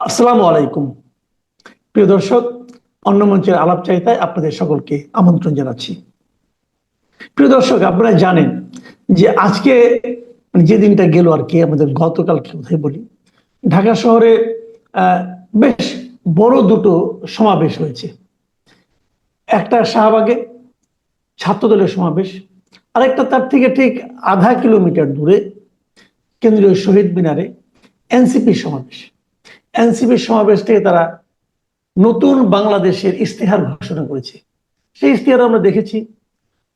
আসসালামু আলাইকুম। প্রিয় দর্শক, অন্য মঞ্চের আলাপ চাইতায় আপনাদের সকলকে আমন্ত্রণ জানাচ্ছি। প্রিয় দর্শক, আপনারা জানেন যে আজকে মানে যে দিনটা গেল আর কি, আমাদের গতকাল কোথায় বলি, ঢাকা শহরে বেশ বড় দুটো সমাবেশ হয়েছে। একটা শাহবাগে ছাত্রদলের সমাবেশ, আরেকটা তার থেকে ঠিক আধা কিলোমিটার দূরে কেন্দ্রীয় শহীদ মিনারে এনসিপি সমাবেশ। এনসিপির সমাবেশ থেকে তারা নতুন বাংলাদেশের ইস্তেহার ঘোষণা করেছে। সেই ইস্তেহার আমরা দেখেছি।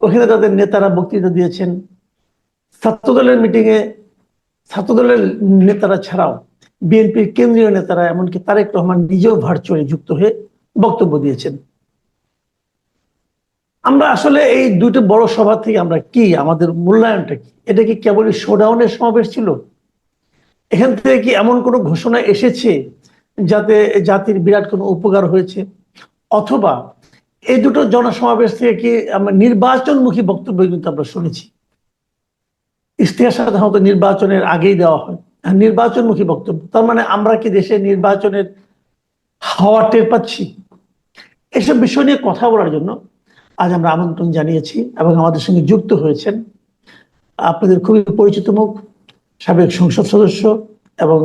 ওখানে তাদের নেতারা বক্তৃতা দিয়েছেন। ছাত্রদলের মিটিংয়ে ছাত্রদলের নেতারা ছাড়াও বিএনপির কেন্দ্রীয় নেতারা, এমনকি তারেক রহমান নিজেও ভার্চুয়ালি যুক্ত হয়ে বক্তব্য দিয়েছেন। আমরা আসলে এই দুটো বড় সভা থেকে আমরা কি, আমাদের মূল্যায়নটা কি? এটা কি কেবলই শোডাউনের সমাবেশ ছিল? এখান থেকে কি এমন কোনো ঘোষণা এসেছে যাতে জাতির বিরাট কোনো উপকার হয়েছে? অথবা এই দুটো জনসমাবেশ থেকে কি আমরা নির্বাচনমুখী বক্তব্য কিন্তু আমরা শুনেছি? ইস্তেহার সাধারণত নির্বাচনের আগেই দেওয়া হয়। নির্বাচনমুখী বক্তব্য, তার মানে আমরা কি দেশে নির্বাচনের হাওয়া টের পাচ্ছি? এসব বিষয় নিয়ে কথা বলার জন্য আজ আমরা আমন্ত্রণ জানিয়েছি এবং আমাদের সঙ্গে যুক্ত হয়েছেন। আপনাদের খুবই পরিচিত মুখ। সাবেক সংসদ সদস্য এবং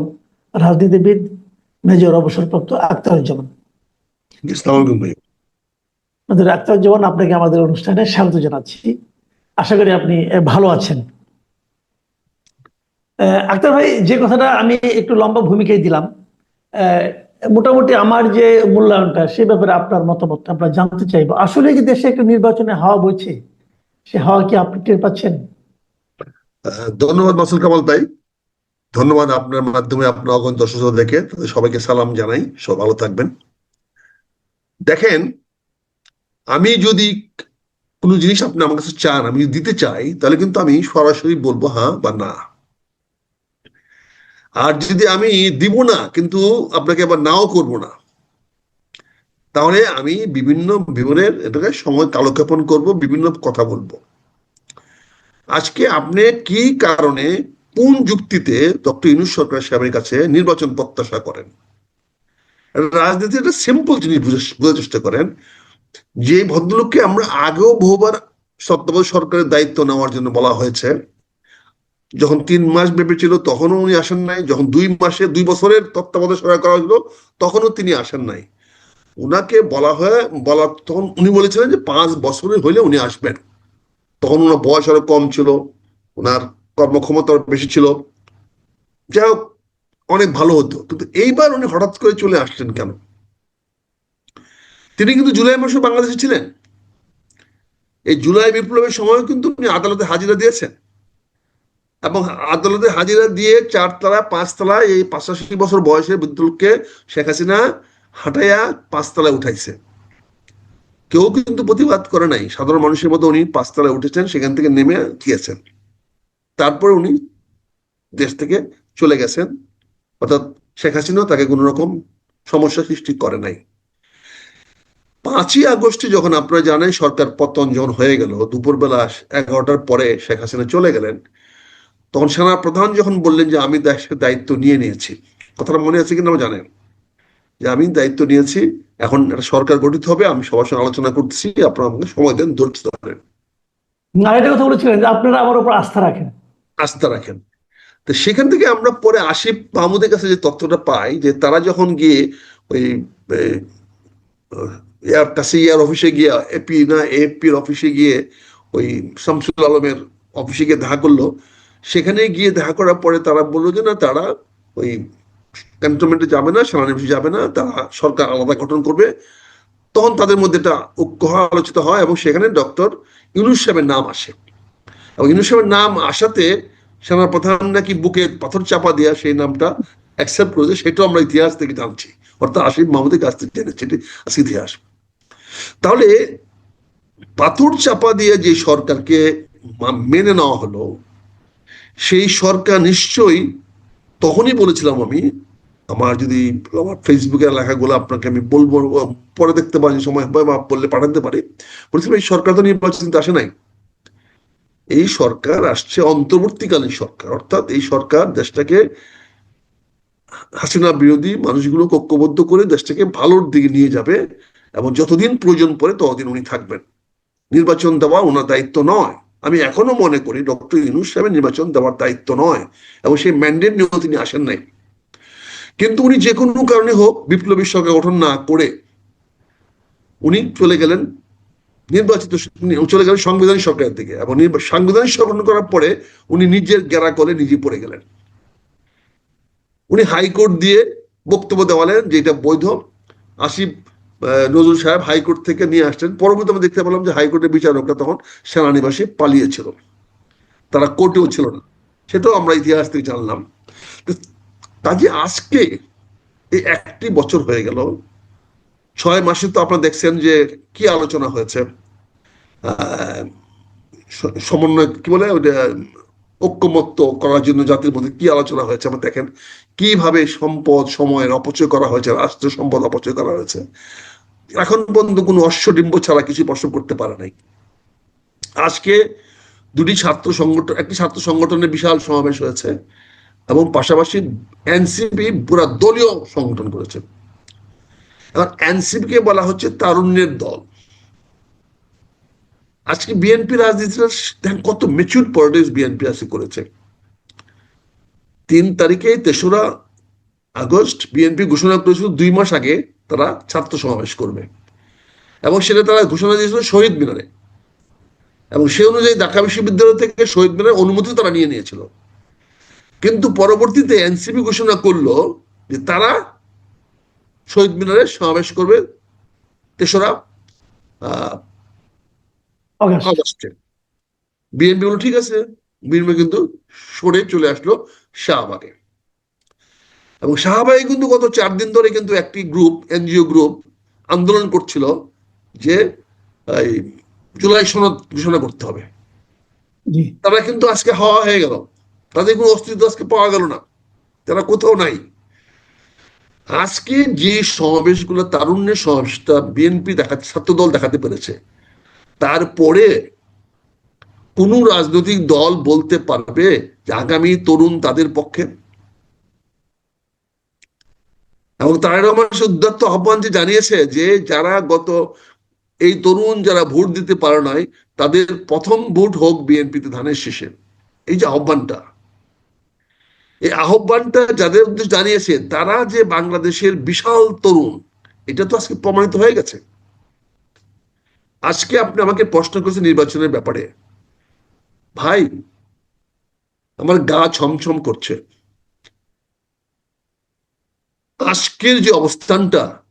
রাজনীতিবিদ মেজর অবসরপ্রাপ্ত আক্তারুজ্জামান আমাদের আক্তারুজ্জামান আপনাকে আমাদের অনুষ্ঠানে স্বাগত জানাচ্ছি। আশা করি আপনি ভালো আছেন। আক্তার ভাই যে কথাটা আমি একটু লম্বা ভূমিকায় দিলাম আহ, মোটামুটি আমার যে মূল্যায়নটা সে ব্যাপারে আপনার মতামত আমরা জানতে চাইব। আসলে কি দেশে একটু নির্বাচনে হাওয়া বইছে? সে হাওয়া কি আপনি টের পাচ্ছেন? ধন্যবাদ মাসুল কামাল তাই। ধন্যবাদ আপনার মাধ্যমে আপনার অগণ দর্শক দেখে। তাদের সবাইকে সালাম জানাই। সব ভালো থাকবেন। দেখেন, আমি যদি কোনো জিনিস আপনি আমার কাছে চান, আমি দিতে চাই, তাহলে কিন্তু আমি সরাসরি বলব হ্যাঁ বা না? আর যদি আমি দিব না, কিন্তু আপনাকে আবার নাও করব না, তাহলে আমি বিভিন্ন বিবরণের এটাকে সময় কালক্ষেপণ করব, বিভিন্ন কথা বলব। আজকে আপনি কি কারণে কোন যুক্তিতে ডক্টর ইনুস সরকার সাহেবের কাছে নির্বাচন প্রত্যাশা করেন? রাজনীতি একটা সিম্পল জিনিস বুঝে- বোঝার চেষ্টা করেন। যে ভদ্রলোককে আমরা আগেও বহুবার সত্যাবধায়ক সরকারের দায়িত্ব নেওয়ার জন্য বলা হয়েছে, যখন তিন মাস ব্যাপী ছিল তখনও উনি আসেন নাই, যখন দুই মাসে, দুই বছরের তত্ত্বাবধায়ক সরকার করা হলো তখনও তিনি আসেন নাই। উনাকে বলা হয় বলা তখন উনি বলেছিলেন যে পাঁচ বছরের হইলে উনি আসবেন। তখন ওনার বয়স আরও কম ছিল, ওনার কর্মক্ষমতা বেশি ছিল। যাই হোক, অনেক ভালো হতো। কিন্তু এইবার উনি হঠাৎ করে চলে আসলেন কেন? তিনি কিন্তু জুলাই মাসে বাংলাদেশে ছিলেন। এই জুলাই বিপ্লবের সময় কিন্তু উনি আদালতে হাজিরা দিয়েছেন। এবং আদালতে হাজিরা দিয়ে চারতলা, পাঁচতলা, এই পাঁচাশি বছর বয়সের বিদ্যুৎকে শেখ হাসিনা হাঁটাইয়া পাঁচতলায় উঠাইছে। কেউ কিন্তু প্রতিবাদ করে নাই। সাধারণ মানুষের মতো উনি পাঁচতলায় উঠেছেন, সেখান থেকে নেমে গিয়েছেন। তারপরে উনি দেশ থেকে চলে গেছেন। অর্থাৎ শেখ হাসিনাও তাকে কোনো রকম সমস্যা সৃষ্টি করে নাই। পাঁচই আগস্টে যখন আপনারা জানেন সরকার পতন যখন হয়ে গেল, দুপুরবেলা এগারোটার পরে শেখ হাসিনা চলে গেলেন, তখন সেনা প্রধান যখন বললেন যে আমি দায়িত্ব নিয়ে নিয়েছি, কথাটা মনে আছে কিনা জানেন? যে আমি দায়িত্ব নিয়েছি এখন একটা সরকার গঠিত হবে আমি সবার সঙ্গে আলোচনা করছি আপনারা আমাকে সময় দেন ধৈর্য ধরেন আর একটা কথা বলেছিলেন যে আপনারা আমার উপর আস্থা রাখেন। আস্থা রাখেন। তো সেখান থেকে আমরা পরে আসিফ মাহমুদের কাছে যে তথ্যটা পাই যে তারা যখন গিয়ে ওই কাছে ইয়ার অফিসে গিয়ে এপি না এপির অফিসে গিয়ে ওই শামসুল আলমের অফিসে গিয়ে দেখা করল সেখানে গিয়ে দেখা করার পরে তারা বলল যে না তারা ওই ক্যান্টনমেন্টে যাবে না সেনানিবাসে যাবে না, তারা সরকার আলাদা গঠন করবে। তখন তাদের মধ্যে একটা ঐক্য আলোচিত হয় এবং সেখানে ডক্টর ইউনুস সাহেবের নাম আসে। এবং ইউনুস সাহেবের নাম আসাতে সেনা প্রধান নাকি বুকে পাথর চাপা দেওয়া সেই নামটা অ্যাকসেপ্ট করেছে, সেটাও আমরা ইতিহাস থেকে জানছি। অর্থাৎ আসিফ মাহমুদের কাছ থেকে জেনেছি, এটি ইতিহাস। তাহলে পাথর চাপা দিয়ে যে সরকারকে মেনে নেওয়া হলো, সেই সরকার নিশ্চয়ই তখনই বলেছিলাম আমি, আমার যদি আমার ফেসবুকের লেখাগুলো আপনাকে আমি বলব, পরে দেখতে পারি, সময় হবে বা বললে পাঠাতে পারি। বলেছিলাম, এই সরকার তো নির্বাচন আসে নাই। এই সরকার আসছে অন্তর্বর্তীকালীন সরকার, অর্থাৎ এই সরকার দেশটাকে হাসিনা বিরোধী মানুষগুলো ঐক্যবদ্ধ করে দেশটাকে ভালোর দিকে নিয়ে যাবে এবং যতদিন প্রয়োজন পড়ে ততদিন উনি থাকবেন। নির্বাচন দেওয়া ওনার দায়িত্ব নয়। আমি এখনও মনে করি ডক্টর ইউনুস সাহেবের নির্বাচন দেওয়ার দায়িত্ব নয় এবং সেই ম্যান্ডেট নিয়েও তিনি আসেন নাই। কিন্তু উনি যে কোনো কারণে হোক বিপ্লবী সরকার গঠন না করে উনি চলে গেলেন নির্বাচিত চলে গেলেন সাংবিধানিক সরকারের দিকে এবং সাংবিধানিক সরকার করার পরে উনি নিজের গেরা কলে নিজে পড়ে গেলেন। উনি হাইকোর্ট দিয়ে বক্তব্য দেওয়ালেন যে এটা বৈধ। আহ, নজরুল সাহেব হাইকোর্ট থেকে নিয়ে আসলেন পরবর্তী আমরা দেখতে পেলাম যে হাইকোর্টের বিচারকরা তখন সেনানিবাসে পালিয়েছিল। তারা কোর্টেও ছিল না। সেটাও আমরা ইতিহাস থেকে জানলাম। কাজে আজকে এই একটি বছর হয়ে গেল। ছয় মাসে তো আপনারা দেখছেন যে কি আলোচনা হয়েছে। সমন্বয় কি বলে? ঐক্যমত্য করার জন্য জাতির মধ্যে কি আলোচনা হয়েছে? আমরা দেখেন কীভাবে সম্পদ, সময়ের অপচয় করা হয়েছে রাষ্ট্রীয় সম্পদ অপচয় করা হয়েছে। এখন পর্যন্ত কোনো অশ্বডিম্ব ছাড়া কিছু প্রশ্ন করতে পারে নাই। আজকে দুটি ছাত্র সংগঠন, একটি ছাত্র সংগঠনের বিশাল সমাবেশ হয়েছে এবং পাশাপাশি এনসিপি পুরা দলীয় সংগঠন করেছে। এবার এনসিপি কে বলা হচ্ছে তারুণ্যের দল। আজকে বিএনপি রাজনীতিটা দেখেন কত মেচুর পলিটিক্স বিএনপি আজকে করেছে। তিন তারিখে তেসরা আগস্ট বিএনপি ঘোষণা করেছিল দুই মাস আগে তারা ছাত্র সমাবেশ করবে। এবং সেটা তারা ঘোষণা দিয়েছিল শহীদ মিনারে। এবং সে অনুযায়ী ঢাকা বিশ্ববিদ্যালয় থেকে শহীদ মিনারের অনুমতি তারা নিয়ে নিয়েছিল। কিন্তু পরবর্তীতে এনসিপি ঘোষণা করল যে তারা শহীদ মিনারে সমাবেশ করবে তেসরা অগাস্ট। বিএনপি বলো ঠিক আছে বিএনপি কিন্তু সরে চলে আসলো শাহবাগে। এবং শাহবাগে কিন্তু গত চার দিন ধরে কিন্তু একটি গ্রুপ এনজিও গ্রুপ আন্দোলন করছিল যে এই জুলাই সনদ ঘোষণা করতে হবে। তারা কিন্তু আজকে হাওয়া হয়ে গেল। তাদের কোনো অস্তিত্ব আজকে পাওয়া গেল না। তারা কোথাও নাই। আজকে যে সমাবেশগুলো তারুণ্যের সমাবেশটা বিএনপি দেখা ছাত্রদল দেখাতে পেরেছে তারপরে কোন রাজনৈতিক দল বলতে পারবে যে আগামী তরুণ তাদের পক্ষে এবং তারেক রহমান উদ্যত্ত আহ্বান যে জানিয়েছে যে যারা গত এই তরুণ যারা ভোট দিতে পারে নাই, তাদের প্রথম ভোট হোক বিএনপিতে ধানের শেষে। এই যে আহ্বানটা। এই আহ্বানটা যাদের উদ্দেশ্যে জানিয়েছে, তারা যে বাংলাদেশের বিশাল তরুণ, এটা তো আজকে প্রমাণিত হয়ে গেছে। আজকে আপনি আমাকে প্রশ্ন করেছেন নির্বাচনের ব্যাপারে। ভাই, আমার গা ছমছম করছে। আজকের যে অবস্থানটা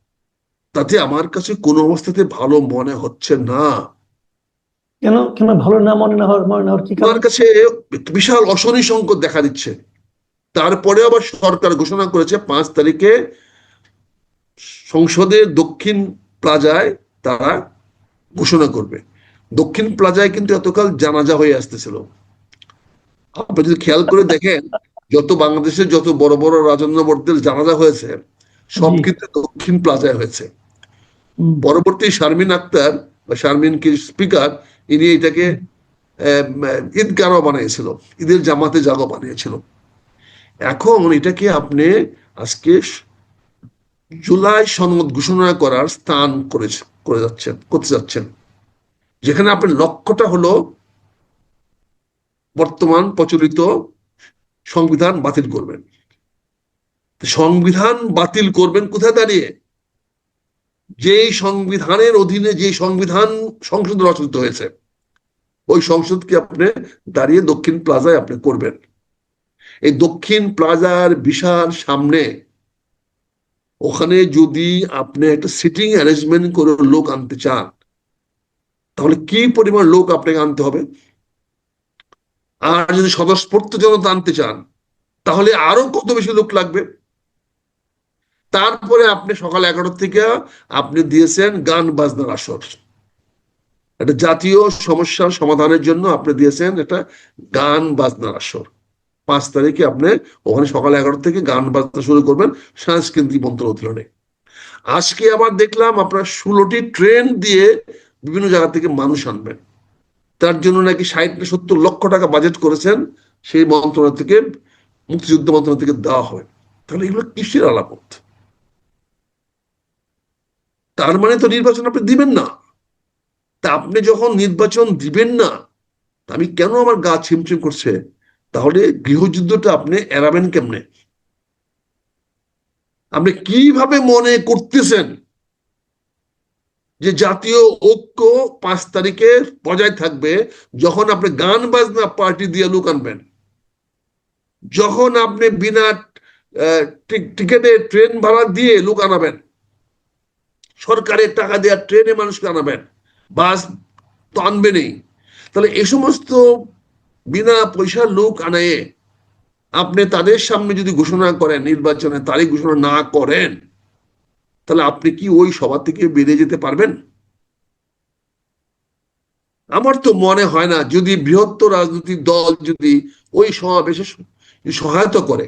তাতে আমার কাছে কোনো অবস্থাতে ভালো মনে হচ্ছে না। কেন? কেন ভালো না মনে না হওয়ার মনে হওয়ার কি আমার কাছে বিশাল অশনি সংকট দেখা দিচ্ছে। তারপরে আবার সরকার ঘোষণা করেছে পাঁচ তারিখে সংসদের দক্ষিণ প্লাজায় তারা ঘোষণা করবে। দক্ষিণ প্লাজায় কিন্তু এতকাল জানাজা হয়ে আসতেছিল। আপনি যদি খেয়াল করে দেখেন যত বাংলাদেশের যত বড় বড় রাজন্যবর্দের জানাজা হয়েছে সব কিন্তু দক্ষিণ প্লাজায় হয়েছে। পরবর্তী শারমিন আক্তার বা শারমিন কি স্পিকার ইনি এটাকে ঈদগাহ বানিয়েছিল ঈদের জামাতে জাগো বানিয়েছিল। এখন এটাকে আপনি আজকে জুলাই সনদ ঘোষণা করার স্থান করে করে যাচ্ছেন করতে যাচ্ছেন। যেখানে আপনার লক্ষ্যটা হলো বর্তমান প্রচলিত সংবিধান বাতিল করবেন। সংবিধান বাতিল করবেন কোথায় দাঁড়িয়ে? যেই সংবিধানের অধীনে যে সংবিধান সংসদ রচিত হয়েছে, ওই সংসদকে আপনি দাঁড়িয়ে দক্ষিণ প্লাজায় আপনি করবেন। এই দক্ষিণ প্লাজার বিশাল সামনে ওখানে যদি আপনি একটা সিটিং অ্যারেঞ্জমেন্ট করে লোক আনতে চান, তাহলে কি পরিমাণ লোক আপনাকে আনতে হবে? আর যদি স্বতঃস্ফূর্ত জনতা আনতে চান, তাহলে আরও কত বেশি লোক লাগবে? তারপরে আপনি সকাল এগারো থেকে আপনি দিয়েছেন গান বাজনার আসর। একটা জাতীয় সমস্যার সমাধানের জন্য আপনি দিয়েছেন একটা গান বাজনার আসর। পাঁচ তারিখে আপনি ওখানে সকাল এগারো থেকে গান বাজনা শুরু করবেন সাংস্কৃতিক মন্ত্র অধীনে আজকে আবার দেখলাম আপনার ষোলোটি ট্রেন দিয়ে বিভিন্ন জায়গা থেকে মানুষ আনবেন। তার জন্য নাকি ষাট সত্তর লক্ষ টাকা বাজেট করেছেন সেই মন্ত্রণালয় থেকে, মুক্তিযুদ্ধ মন্ত্রণালয় থেকে দেওয়া হবে তাহলে এগুলো কিসের আলাপত তার মানে তো নির্বাচন আপনি দিবেন না। তা আপনি যখন নির্বাচন দিবেন না আমি কেন আমার গা ছিমছিম করছে? তাহলে গৃহযুদ্ধটা আপনি এড়াবেন কেমনে? আপনি কীভাবে মনে করতেছেন যে জাতীয় ঐক্য পাঁচ তারিখে বজায় থাকবে যখন আপনি গান বাজনা পার্টি দিয়ে লোক আনবেন। যখন আপনি বিনা টিকেটে ট্রেন ভাড়া দিয়ে লোক আনাবেন। সরকারের টাকা দেওয়া ট্রেনে মানুষকে আনাবেন। বাস তো আনবেনই। তাহলে এ সমস্ত বিনা পয়সার লোক আনায়ে আপনি তাদের সামনে যদি ঘোষণা করেন, নির্বাচনের তারিখ ঘোষণা না করেন তাহলে আপনি কি ওই সভা থেকে বেরিয়ে যেতে পারবেন? আমার তো মনে হয় না, যদি বৃহত্তর রাজনৈতিক দল যদি ওই সমাবেশে সহায়তা করে।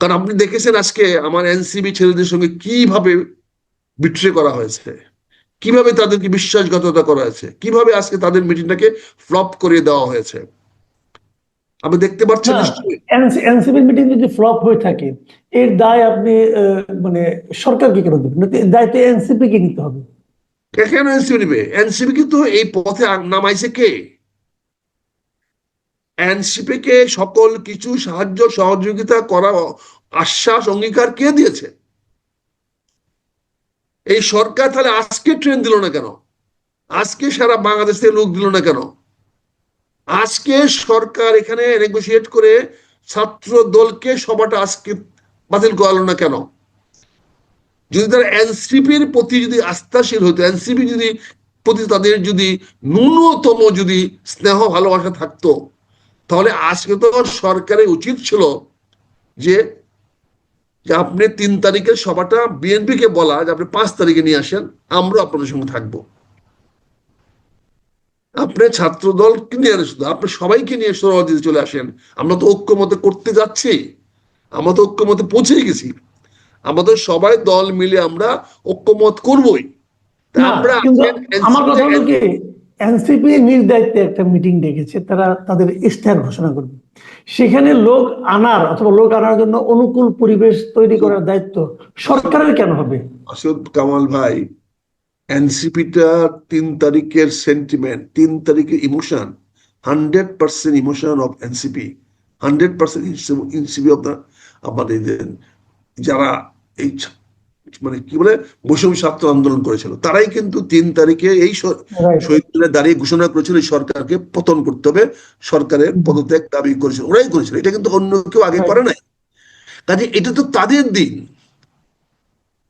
কারণ আপনি দেখেছেন আজকে আমার এনসিবি ছেলেদের সঙ্গে কীভাবে বিট্রে করা হয়েছে? কীভাবে তাদেরকে বিশ্বাসঘাতকতা করা হয়েছে? কীভাবে আজকে তাদের মিটিংটাকে ফ্লপ করে দেওয়া হয়েছে? আপনি দেখতে পাচ্ছেন না, নিশ্চয়ই। এনসিপি মিটিং যদি ফ্লপ হয়ে থাকে এর দায় আপনি মানে সরকারকে কেন দেবেন? দায় তো এনসিপি কে নিতে হবে। কেন এনসিপি নিবে? এনসিপি কিন্তু এই পথে নামাইছে কে? এনসিপি কে সকল কিছু সাহায্য সহযোগিতা করা আশ্বাস অঙ্গীকার কে দিয়েছে? এই সরকার তাহলে আজকে ট্রেন দিল না কেন? আজকে সারা বাংলাদেশ থেকে লোক দিল না কেন? আজকে সরকার এখানে নেগোসিয়েট করে ছাত্র দলকে সভাটা আজকে বাতিল করালো না কেন? যদি তারা এনসিপির প্রতি যদি আস্থাশীল হতো, এনসিপি যদি প্রতি তাদের যদি ন্যূনতম যদি স্নেহ ভালোবাসা থাকতো, তাহলে আজকে তো সরকারের উচিত ছিল যে আপনি তিন তারিখের সভাটা বিএনপি কে বলা, যে আপনি পাঁচ তারিখে নিয়ে আসেন আমরা আপনাদের সঙ্গে থাকব। আপনি ছাত্র দলকে নিয়ে শুধু আপনি সবাইকে নিয়ে সরাদিতে চলে আসেন। আমরা তো ঐক্যমতে করতে যাচ্ছি। আমরা তো ঐক্যমতে পৌঁছে গেছি। আমাদের সবাই দল মিলে আমরা ঐক্যমত করবই। আমরা আমার কথা হলো কি এনসিপি নিজ দায়িত্বে একটা মিটিং ডেকেছে তারা তাদের ইশতেহার ঘোষণা করবে। সেখানে লোক আনার অথবা লোক আনার জন্য অনুকূল পরিবেশ তৈরি করার দায়িত্ব সরকারের কেন হবে? আসদ কামাল ভাই এনসিপিটা তিন তারিখের সেন্টিমেন্ট তিন তারিখের emotion hundred percent emotion of NCP hundred percent NCP of the আমাদের যারা এই মানে কি বলে বৈষম্য ছাত্র আন্দোলন করেছিল তারাই কিন্তু তিন তারিখে এই স- শহীদ মিনারে দাঁড়িয়ে ঘোষণা করেছিল সরকারকে পতন করতে হবে সরকারের পদত্যাগ দাবি করেছিল ওরাই করেছিল এটা কিন্তু অন্য কেউ আগে করে নাই। কাজে এটা তো তাদের দিন।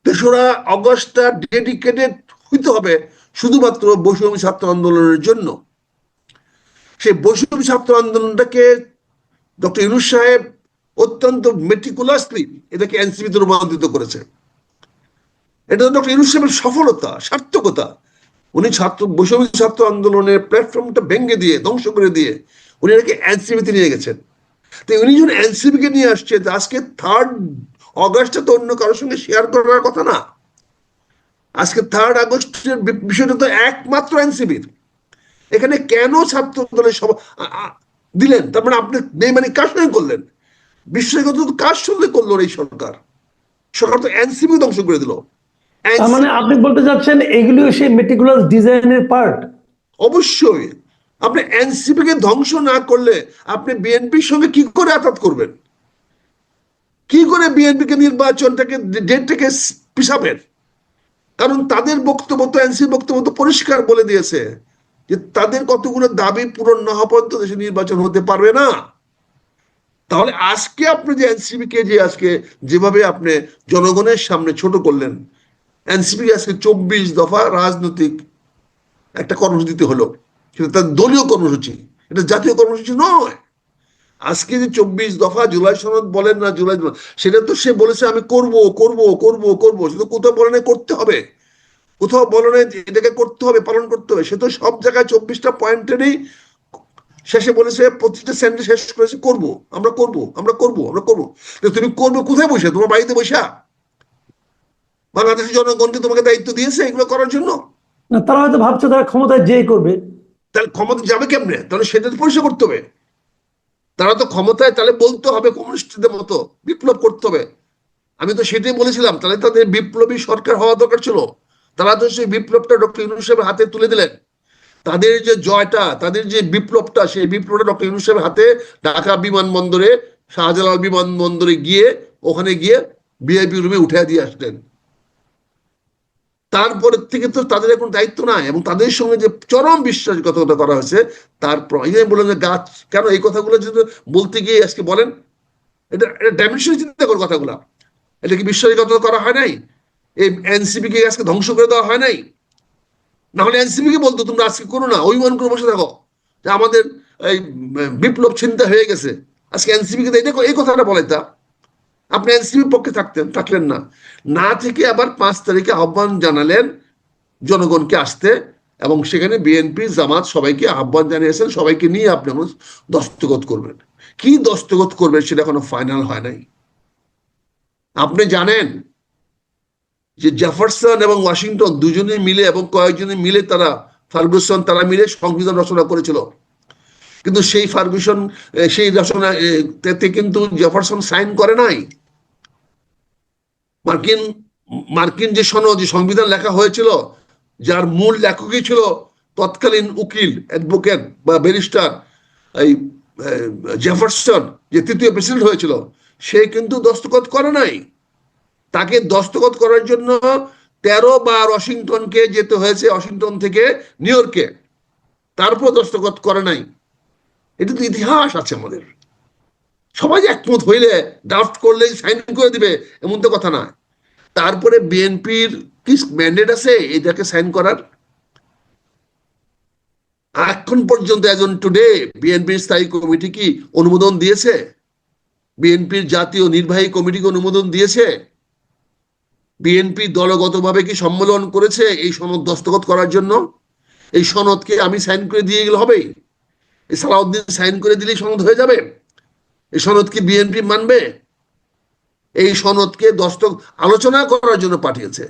তেসরা অগস্টটা ডেডিকেটেড হইতে হবে শুধুমাত্র বৈষম্য ছাত্র আন্দোলনের জন্য। সেই বৈষম্য ছাত্র আন্দোলনটাকে ডক্টর ইউনুস সাহেব অত্যন্ত মেটিকুলাসলি এটাকে এনসিপিতে রূপান্তরিত করেছে। এটা ডক্টর ইউনুস সাহেবের সফলতা, সার্থকতা। উনি ছাত্র, বৈষম্য ছাত্র আন্দোলনের প্ল্যাটফর্মটা ভেঙে দিয়ে, ধ্বংস করে দিয়ে উনি এটাকে এনসিপিতে নিয়ে গেছেন। তো উনি যখন এনসিপি কে নিয়ে আসছে আজকে থার্ড অগস্টে তো অন্য কারোর সঙ্গে শেয়ার করার কথা না। আজকে থার্ড আগস্টের বিষয়টা তো একমাত্র এনসিপির এখানে কেন ছাত্র দলের সভা দিলেন? তার মানে আপনি বেমানি কার সঙ্গে করলেন? বিশ্বাসগত কার সঙ্গে করল এই সরকার? সরকার তো এনসিপি ধ্বংস করে দিল। মানে আপনি বলতে চাচ্ছেন এগুলিও সেই মেটিকুলাস ডিজাইনের পার্ট অবশ্যই। আপনি এনসিপি কে ধ্বংস না করলে আপনি বিএনপির সঙ্গে কি করে আঘাত করবেন? কি করে বিএনপি কে নির্বাচনটাকে ডেটটাকে পিছাবেন? কারণ তাদের বক্তব্য তো এনসিপি বক্তব্য তো পরিষ্কার বলে দিয়েছে যে তাদের কতগুলো দাবি পূরণ না হওয়া পর্যন্ত দেশে নির্বাচন হতে পারবে না। তাহলে আজকে আপনি যে এনসিপি কে যে আজকে যেভাবে আপনি জনগণের সামনে ছোট করলেন, এনসিপি আজকে চব্বিশ দফা রাজনৈতিক একটা কর্মসূচিতে হলো। সেটা তার দলীয় কর্মসূচি, এটা জাতীয় কর্মসূচি নয়। আজকে যে চব্বিশ দফা জুলাই সনদ বলেন না জুলাই সেটা তো সে বলেছে আমি করব করব করব করব। সে তো কোথাও বলে নাই করতে হবে। কোথাও বলে নাই এটাকে করতে হবে পালন করতে হবে। সে তো সব জায়গায় চব্বিশটা পয়েন্টেরই শেষে বলেছে প্রতিটা সেন্টে শেষ করেছে করব আমরা করব আমরা করব আমরা করব। তুমি করবে কোথায় বসে? তোমার বাড়িতে বসা? বাংলাদেশের জনগণকে তোমাকে দায়িত্ব দিয়েছে এগুলো করার জন্য? না তারা হয়তো ভাবছে তারা ক্ষমতায় যেই করবে। তাহলে ক্ষমতা যাবে কেমনে? তাহলে সেটা তো পরিষ্কার করতে হবে। তারা তো ক্ষমতায়, তাহলে বলতে হবে কমিউনিস্টদের মতো, বিপ্লব করতে হবে। আমি তো সেটাই বলেছিলাম, তাহলে তাদের বিপ্লবী সরকার হওয়া দরকার ছিল। তারা তো সেই বিপ্লবটা ডক্টর ইউনুস সাহেবের হাতে তুলে দিলেন। তাদের যে জয়টা, তাদের যে বিপ্লবটা, সেই বিপ্লবটা ডক্টর ইউনুস সাহেবের হাতে ঢাকা বিমানবন্দরে, শাহজালাল বিমানবন্দরে গিয়ে, ওখানে গিয়ে বিআইপি রুমে উঠে দিয়ে আসলেন। তারপরে থেকে তো তাদের এখন দায়িত্ব নাই এবং তাদের সঙ্গে যে চরম বিশ্বাসঘাতকতা করা হয়েছে তারপর এই বললেন যে গাছ, কেন এই কথাগুলো যদি বলতে গিয়ে আজকে বলেন, এটা এটা ডাইমেনশন চিন্তা করো কথাগুলো। এটা কি বিশ্বাসঘাতকতা করা হয় নাই? এই এনসিপি কে আজকে ধ্বংস করে দেওয়া হয় নাই? না হলে এনসিপি কে বলতো, তোমরা আজকে করো না, অভিমান করে বসে থাকো। যে আমাদের এই বিপ্লব চিন্তা হয়ে গেছে। আজকে এনসিপি কে এই কথাটা বলে তা। আপনি এনসিপি পক্ষে থাকতেন, থাকলেন না। না থেকে আবার পাঁচ তারিখে আহ্বান জানালেন জনগণকে আসতে এবং সেখানে বিএনপি, জামাত সবাইকে আহ্বান জানিয়েছেন, সবাইকে নিয়ে আপনি এখন দস্তখত করবেন। কি দস্তগত করবেন সেটা এখনও ফাইনাল হয় নাই। আপনি জানেন যে জেফারসন এবং ওয়াশিংটন দুজনে মিলে এবং কয়েকজনে মিলে তারা ফার্গুসন, তারা মিলে সংবিধান রচনা করেছিল। কিন্তু সেই ফার্গুসন সেই রচনা কিন্তু জেফারসন সাইন করে নাই। মার্কিন মার্কিন যে সনদ, যে সংবিধান লেখা হয়েছিল, যার মূল লেখকই ছিল তৎকালীন উকিল, অ্যাডভোকেট বা ব্যারিস্টার এই জেফারসন, যে তৃতীয় প্রেসিডেন্ট হয়েছিল, সে কিন্তু দস্তখত করে নাই। তাকে দস্তখত করার জন্য তেরো বার ওয়াশিংটনকে যেতে হয়েছে, ওয়াশিংটন থেকে নিউ ইয়র্কে। তারপর দস্তখত করে নাই। এটা তো ইতিহাস আছে আমাদের। সবাই একমত হইলে ড্রাফট করলে সাইন করে দিবে, এমন তো কথা না। তারপরে বিএনপির কি ম্যান্ডেট আছে এটাকে সাইন করার? এখন পর্যন্ত একজন টুডে বিএনপির স্থায়ী কমিটি কি অনুমোদন দিয়েছে? বিএনপির জাতীয় নির্বাহী কমিটিকে অনুমোদন দিয়েছে? বিএনপি দলগতভাবে কি সম্মেলন করেছে এই সনদ দস্তখত করার জন্য? এই সনদকে আমি সাইন করে দিয়ে গেলে হবেই। সালাউদ্দিন সাইন করে দিলেই সনদ হয়ে যাবে। এই সনদ কি বিএনপি মানবে? এই সনদকে দস্তক আলোচনা করার জন্য পাঠিয়েছে।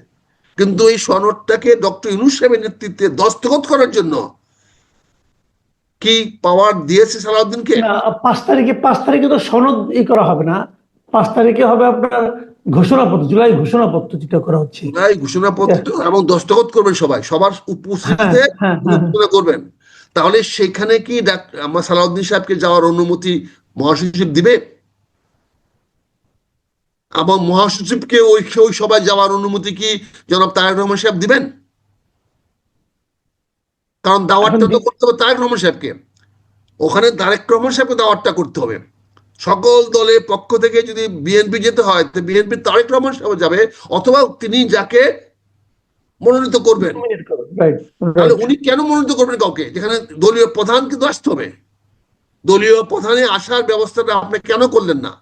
কিন্তু এই সনদটাকে ডক্টর ইউনুস সাহেবের নেতৃত্বে দস্তখত করার জন্য কি পাওয়ার দিয়েছে সালাউদ্দিনকে? পাঁচ তারিখে পাঁচ তারিখে তো সনদ ই করা হবে না। পাঁচ তারিখে হবে আপনার ঘোষণাপত্র জুলাই ঘোষণাপত্র যেটা করা হচ্ছে। তাই ঘোষণাপত্র এবং দস্তখত করবেন সবাই সবার উপস্থিতিতে হ্যাঁ, হ্যাঁ, হ্যাঁ। ঘোষণা করবেন। তাহলে সেখানে কি আমার সালাউদ্দিন সাহেবকে যাওয়ার অনুমতি মহাসচিব দিবে? এবং মহাসচিবকে ওই ওই সবাই যাওয়ার অনুমতি কি জনাব তারেক রহমান সাহেব দিবেন? কারণ দাওয়াতটা তো করতে হবে তারেক রহমান সাহেবকে। ওখানে তারেক রহমান সাহেবকে দাওয়াতটা করতে হবে। সকল দলের পক্ষ থেকে যদি বিএনপি যেতে হয় তো বিএনপি তারেক রহমান সাহেব যাবে অথবা তিনি যাকে মনোনীত করবেন। তাহলে উনি কেন মনোনীত করবেন কাউকে? যেখানে দলীয় প্রধান কিন্তু আসতে হবে। দলীয় প্রধানে আসার ব্যবস্থাটা আপনি কেন করলেন না?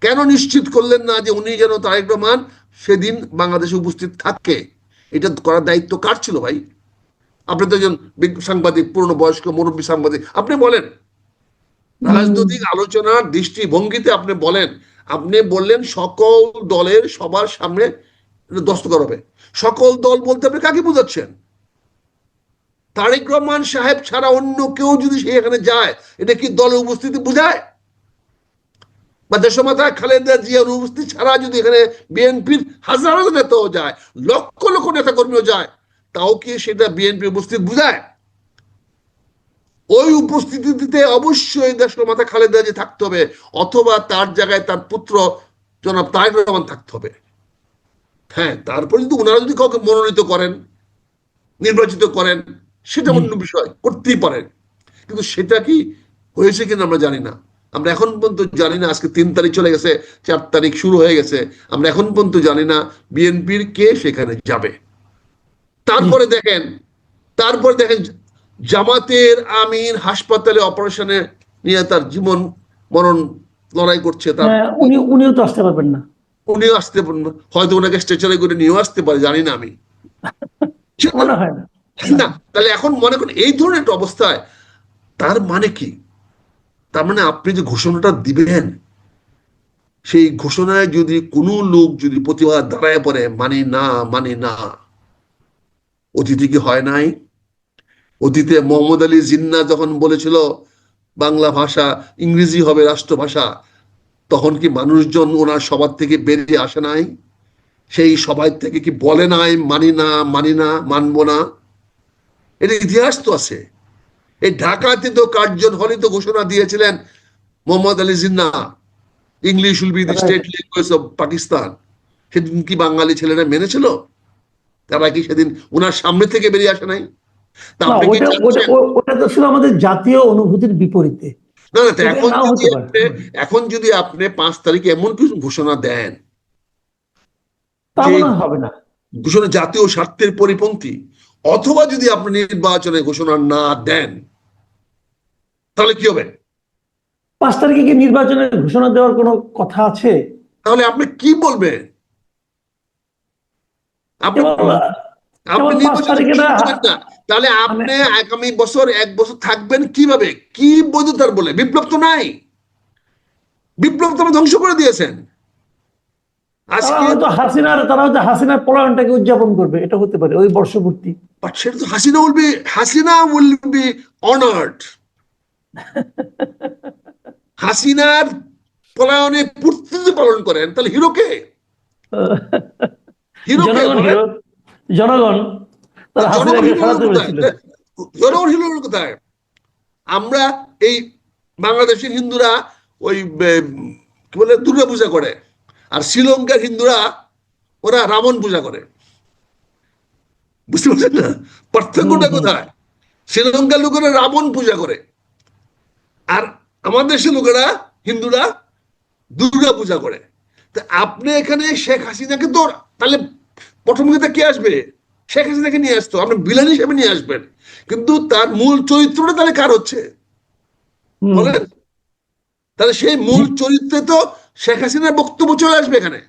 কেন নিশ্চিত করলেন না যে উনি যেন তারেক রহমান সেদিন বাংলাদেশে উপস্থিত থাকে? এটা করার দায়িত্ব কার ছিল ভাই? আপনি তো একজন সাংবাদিক পূর্ণ বয়স্ক মুরব্বী সাংবাদিক। আপনি বলেন। রাজনৈতিক আলোচনার দৃষ্টিভঙ্গিতে আপনি বলেন। আপনি বললেন সকল দলের সবার সামনে দস্তখত হবে। সকল দল বলতে আপনি কাকে বোঝাচ্ছেন? তারেক রহমান সাহেব ছাড়া অন্য কেউ যদি সেখানে যায়, এটা কি দলের উপস্থিতি বোঝায়? বা দেশমাতা খালেদা জিয়ার উপস্থিতি ছাড়া যদি এখানে বিএনপির হাজার হাজার নেতাও যায়, লক্ষ লক্ষ নেতা কর্মীও যায়, তাও কি সেটা বিএনপি উপস্থিত বোঝায়? ওই উপস্থিতিতে অবশ্যই দেশমাতা খালেদা জি থাকতে হবে, অথবা তার জায়গায় তার পুত্র জনাব তারেক রহমান থাকতে হবে। হ্যাঁ তারপরে যদি ওনারা যদি কাউকে মনোনীত করেন, নির্বাচিত করেন সেটা অন্য বিষয় করতেই পারেন। কিন্তু সেটা কি হয়েছে কিনা আমরা জানি না। আমরা এখন পর্যন্ত জানি না আজকে তিন তারিখ চলে গেছে চার তারিখ শুরু হয়ে গেছে। আমরা এখন পর্যন্ত জানি না বিএনপির কে সেখানে যাবে। তারপরে দেখেন তারপরে দেখেন জামাতের আমিন হাসপাতালে অপারেশনে নিয়ে তার জীবন মরণ লড়াই করছে তার। হ্যাঁ, উনি উনিও তো আসতে পারবেন না। উনিও আসতে পারেন না। হয়তো ওনাকে স্ট্রেচারে করে নিয়েও আসতে পারে জানি না আমি। মনে হয় না। না, তাহলে এখন মনে করেন, এই ধরনের একটা অবস্থায় তার মানে কি? তার মানে আপনি যে ঘোষণাটা দিবেন, সেই ঘোষণায় যদি কোনো লোক যদি প্রতিবাদ দাঁড়ায় পড়ে মানে না মানে না, অতীতে কি হয় নাই? অতীতে মোহাম্মদ আলী জিন্না যখন বলেছিল, বাংলা ভাষা ইংরেজি হবে রাষ্ট্রভাষা, তখন কি মানুষজন ওনার সবার থেকে বেরিয়ে আসে নাই? সেই সবাই থেকে কি বলে নাই, মানি না মানি না, মানবো না? এটা ইতিহাস তো আছে। এই ঢাকাতে তো কার্জন হলে তো ঘোষণা দিয়েছিলেন Mohammad Ali Jinnah. English will be the state language of Pakistan সেদিন কি বাঙালি ছেলেরা মেনেছিল? তারা কি সেদিন ওনার সামনে থেকে বেরিয়ে আসে নাই? ওটা তো ছিল আমাদের জাতীয় অনুভূতির বিপরীতে। না না এখন যদি এখন যদি আপনি পাঁচ তারিখে এমন কিছু ঘোষণা দেন হবে না। ঘোষণা জাতীয় স্বার্থের পরিপন্থী অথবা যদি আপনি নির্বাচনে ঘোষণা না দেন তাহলে কি হবে? পাঁচ তারিখে কি নির্বাচনের ঘোষণা দেওয়ার কোনো কথা আছে? তাহলে আপনি কি বলবেন? আপনি কেবল আপনি নির্বাচনে মানে। তাহলে আপনি আগামী বছর এক বছর থাকবেন কীভাবে? কি বৈধতার বলে? বিপ্লব তো নাই। বিপ্লব তো ধ্বংস করে দিয়েছেন। আজকে হয়তো হাসিনার তারা হয়তো হাসিনার পলায়নটাকে উদযাপন করবে এটা হতে পারে ওই বর্ষপূর্তি। But সেটা তো Hasina will be Hasina will be honoured হাসিনার পলায়নে পূর্তি পালন করেন তাহলে হিরোকে হিরোকে জনগণ জনগণ হিরো কোথায়? আমরা এই বাংলাদেশের হিন্দুরা ওই কি বলে দুর্গা পূজা করে। আর শ্রীলঙ্কার হিন্দুরা ওরা রাবণ পূজা করে। বুঝতে পারছেন না? পার্থক্যটা। কোথায়? শ্রীলঙ্কার লোকেরা রাবণ পূজা করে। আর আমাদের দেশের লোকেরা হিন্দুরা দুর্গা পূজা করে। তা আপনি এখানে শেখ হাসিনাকে তো তাহলে প্রথম কথা কে আসবে? শেখ হাসিনাকে নিয়ে আসতো আপনি বিলান হিসেবে নিয়ে আসবেন। কিন্তু তার মূল চরিত্রটা তাহলে কার হচ্ছে? বলেন। তাহলে সেই মূল চরিত্রে তো শেখ হাসিনার বক্তব্য চলে আসবে এখানে।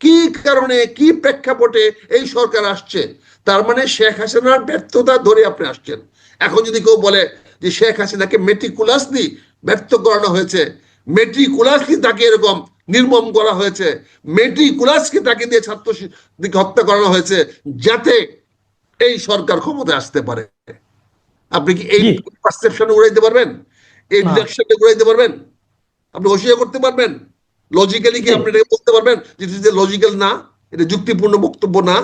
কি কারণে কি প্রেক্ষাপটে এই সরকার আসছে? তার মানে শেখ হাসিনার ব্যর্থতা ধরে আপনি আসছেন। এখন যদি কেউ বলে যে শেখ হাসিনাকে মেট্রিকুলাসলি ব্যর্থ করানো হয়েছে মেট্রিকুলাসলি তাকে এরকম নির্মম করা হয়েছে মেট্রিকুলাসকে তাকে দিয়ে ছাত্র হত্যা করানো হয়েছে যাতে এই সরকার ক্ষমতায় আসতে পারে। আপনি কি এই। পারসেপশন উড়াইতে পারবেন? এই না। ডিরেকশনটা উড়াইতে পারবেন? আপনি অস্বীকার করতে পারবেন? লজিক্যালি কি আপনি এটাকে বলতে পারবেন যে ইজ লজিক্যাল না? এটা যুক্তিপূর্ণ বক্তব্য না?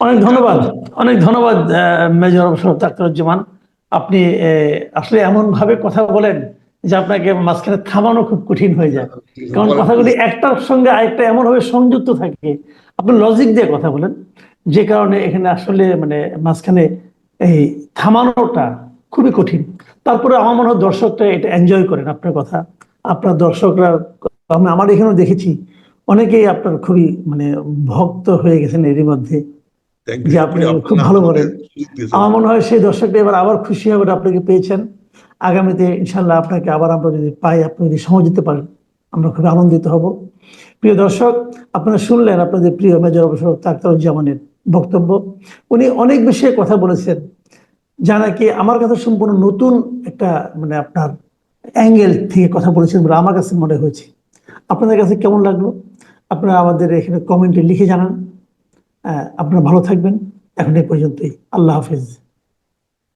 অনেক ধন্যবাদ। অনেক ধন্যবাদ মেজর অবসর ডাক্তারুজ্জামান আপনি আসলে এমন ভাবে কথা বলেন যে আপনাকে মাঝখানে থামানো খুব কঠিন হয়ে যায়। কারণ কথাগুলি একটার সঙ্গে আরেকটা এমন ভাবে সংযুক্ত থাকে। আপনি লজিক দিয়ে কথা বলেন। যে কারণে এখানে আসলে মানে মাঝখানে এই থামানোটা খুবই কঠিন। তারপরে আমার মনে হয় দর্শকরা এটা এনজয় করেন আপনার কথা। আপনার দর্শকরা আমি আমার এখানেও দেখেছি। অনেকেই আপনার খুবই মানে ভক্ত হয়ে গেছেন এরই মধ্যে। যে আপনি খুব ভালো বলেন। আমার মনে হয় সেই দর্শকরা এবার আবার খুশি হবে আপনাকে পেয়েছেন। আগামীতে ইনশাল্লাহ আপনাকে আবার আমরা যদি পাই আপনি যদি সময় দিতে পারেন আমরা খুব আনন্দিত হব। প্রিয় দর্শক আপনারা শুনলেন আপনাদের প্রিয় মেজর অবসর তাক্তারুজ্জামানের বক্তব্য। উনি অনেক বিষয়ে কথা বলেছেন যা নাকি আমার কাছে সম্পূর্ণ নতুন একটা মানে আপনার অ্যাঙ্গেল থেকে কথা বলেছেন বলে আমার কাছে মনে হয়েছে। আপনাদের কাছে কেমন লাগল? আপনারা আমাদের এখানে কমেন্টে লিখে জানান। আপনারা ভালো থাকবেন। এখন এই পর্যন্তই। আল্লাহ হাফিজ।